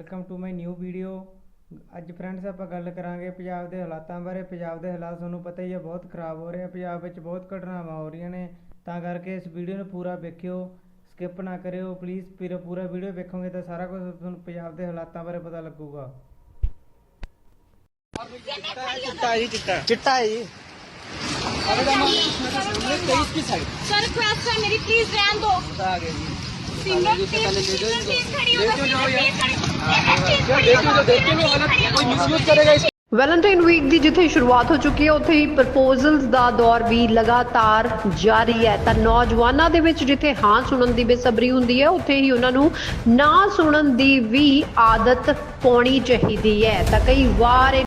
Welcome to my new video ਅੱਜ friends ਆਪਾਂ ਗੱਲ ਕਰਾਂਗੇ ਪੰਜਾਬ ਦੇ ਹਾਲਾਤਾਂ ਬਾਰੇ ਪੰਜਾਬ ਦੇ ਹਾਲਾਤ ਤੁਹਾਨੂੰ ਪਤਾ ਹੀ ਹੈ ਬਹੁਤ ਖਰਾਬ ਹੋ ਰਹੇ ਆ ਪੰਜਾਬ ਵਿੱਚ ਬਹੁਤ ਘਟਨਾਵਾਂ ਹੋ ਰਹੀਆਂ ਨੇ ਤਾਂ ਕਰਕੇ ਇਸ ਵੀਡੀਓ ਨੂੰ ਪੂਰਾ ਵੇਖਿਓ ਸਕਿਪ ਨਾ ਕਰਿਓ ਪਲੀਜ਼ ਪੂਰਾ ਪੂਰਾ ਵੀਡੀਓ ਵੇਖੋਗੇ ਤਾਂ ਸਾਰਾ ਕੁਝ ਤੁਹਾਨੂੰ ਪੰਜਾਬ ਦੇ ਹਾਲਾਤਾਂ ਬਾਰੇ ਪਤਾ ਲੱਗੂਗਾ ਚਿੱਟਾ ਜੀ ਚਿੱਟਾ ਚਿੱਟਾ ਹੈ ਜੀ ਅਰੇ ਦਾ ਮੈਂ 23 ਕੀ ਸਾਈਡ ਸਰ ਕ੍ਰਾਸ ਮੇਰੀ ਪਲੀਜ਼ ਰਹਿਣ ਦਿਓ ਆ ਗਿਆ ਜੀ खड़ी हो देखो जाओ यार। प्लीज खड़ी देखिए जो देखिए वो गलत कोई मिसयूज करेगा इस ਵੈਲੈਂਟਾਈਨ ਵੀਕ ਦੀ ਜਿੱਥੇ ਸ਼ੁਰੂਆਤ ਹੋ ਚੁੱਕੀ ਹੈ ਉੱਥੇ ਹੀ ਪ੍ਰਪੋਜ਼ਲਸ ਦਾ ਦੌਰ ਵੀ ਲਗਾਤਾਰ ਜਾਰੀ ਹੈ ਤਾਂ ਨੌਜਵਾਨਾਂ ਦੇ ਵਿੱਚ ਜਿੱਥੇ ਹਾਂ ਸੁਣਨ ਦੀ ਬੇਸਬਰੀ ਹੁੰਦੀ ਹੈ ਉੱਥੇ ਹੀ ਉਹਨਾਂ ਨੂੰ ਨਾ ਸੁਣਨ ਦੀ ਵੀ ਆਦਤ ਪਾਉਣੀ ਚਾਹੀਦੀ ਹੈ ਤਾਂ ਕਈ ਵਾਰ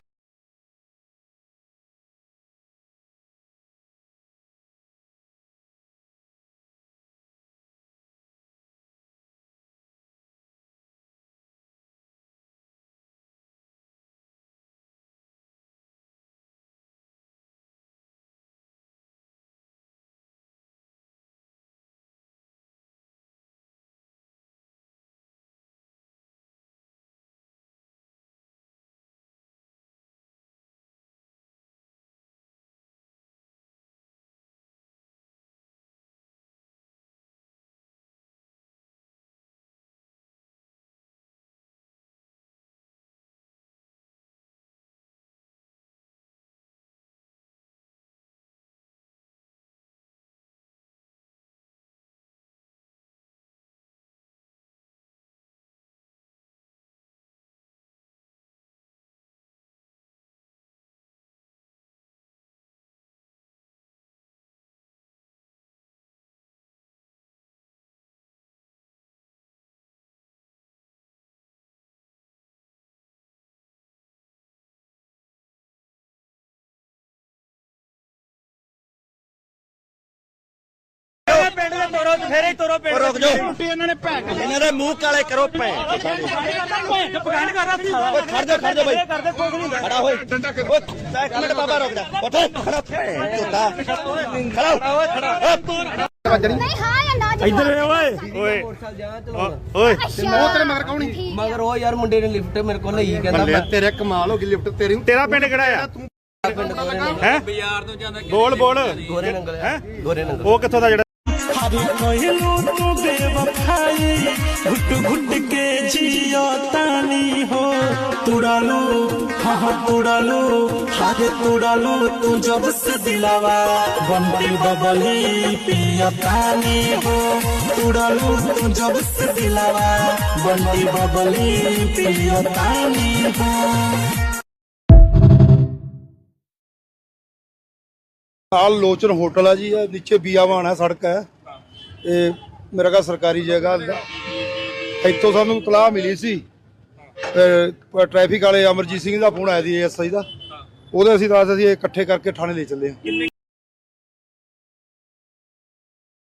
ਫੇਰੇ ਹੀ ਤੁਰੋ ਪਿੰਡ ਰੁਕ ਜਾਓ। ਟੁੱਟੀ ਇਹਨਾਂ ਨੇ ਭੈਣ ਇਹਨਾਂ ਦੇ ਮੂੰਹ ਕਾਲੇ ਕਰੋ ਪੈ ਭੈਣ ਕਰ ਰਹਾ ਥਾਲਾ ਓਏ ਖੜ ਜਾ ਖੜ ਜਾ ਬਈ। ਕਰਦੇ ਕੋਈ ਨਹੀਂ ਖੜਾ ਹੋਏ। ਓਏ ਇੱਕ ਮਿੰਟ ਬਾਬਾ ਰੁਕ ਜਾ। ਉੱਠ ਖੜਾ ਭੈਣ ਚੋਦਾ ਖੜਾ ਓਏ ਖੜਾ ਨਹੀਂ ਹਾਂ ਨਾ ਜੀ ਇੱਧਰ ਓਏ। ਓਏ। ਓਏ। ਉਹ ਤੇਰੇ ਮਗਰ ਕੌਣ ਮਗਰ ਉਹ ਯਾਰ ਮੁੰਡੇ ਨੇ ਲਿਫਟ ਮੇਰੇ ਕੋਲ ਲਈ ਕਹਿੰਦਾ ਮੈਂ ਤੇਰੇ ਕਮਾਲ ਹੋ ਗਈ ਲਿਫਟ ਤੇਰੀ। ਤੇਰਾ ਪਿੰਡ ਕਿਹੜਾ ਆ? ਹੈ? ਬਾਜ਼ਾਰ ਤੋਂ ਜਾਂਦਾ ਬੋਲ ਗੋਰੇ ਨੰਗਲ ਗੋਰੇ ਨੰਗਲ। ਉਹ ਕਿੱਥੋਂ ਦਾ ਜਿਹੜਾ कहलू तू बेवफाई घुट घुट के जियो तानी हो तुड़ालू हाँ हाँ तुड़ालू हारे तुड़ालू तू जब से दिलावा बंटी बबली पिया तानी हो तुड़ालू तू जब से दिलावा बंटी बबली पिया तानी हो ਨਾਲ ਲੋਚਨ ਹੋਟਲ ਆ ਜੀ ਇਹ ਨੀਚੇ ਬੀਆਵਾਨ ਹੈ ਸੜਕ ਹੈ ਇਹ ਮੇਰਾ ਕਾ ਸਰਕਾਰੀ ਜਗ੍ਹਾ ਇੱਥੋਂ ਸਾਨੂੰ ਤਲਾਹ ਮਿਲੀ ਸੀ। ਟ੍ਰੈਫਿਕ ਵਾਲੇ ਅਮਰਜੀਤ ਸਿੰਘ ਦਾ ਫੋਨ ਆਇਆ ਸੀ ਐਸਆਈ ਦਾ। ਉਹਦੇ ਅਸੀਂ ਦੱਸ ਅਸੀਂ ਇਕੱਠੇ ਕਰਕੇ ਥਾਣੇ ਲੈ ਚੱਲੇ ਹਾਂ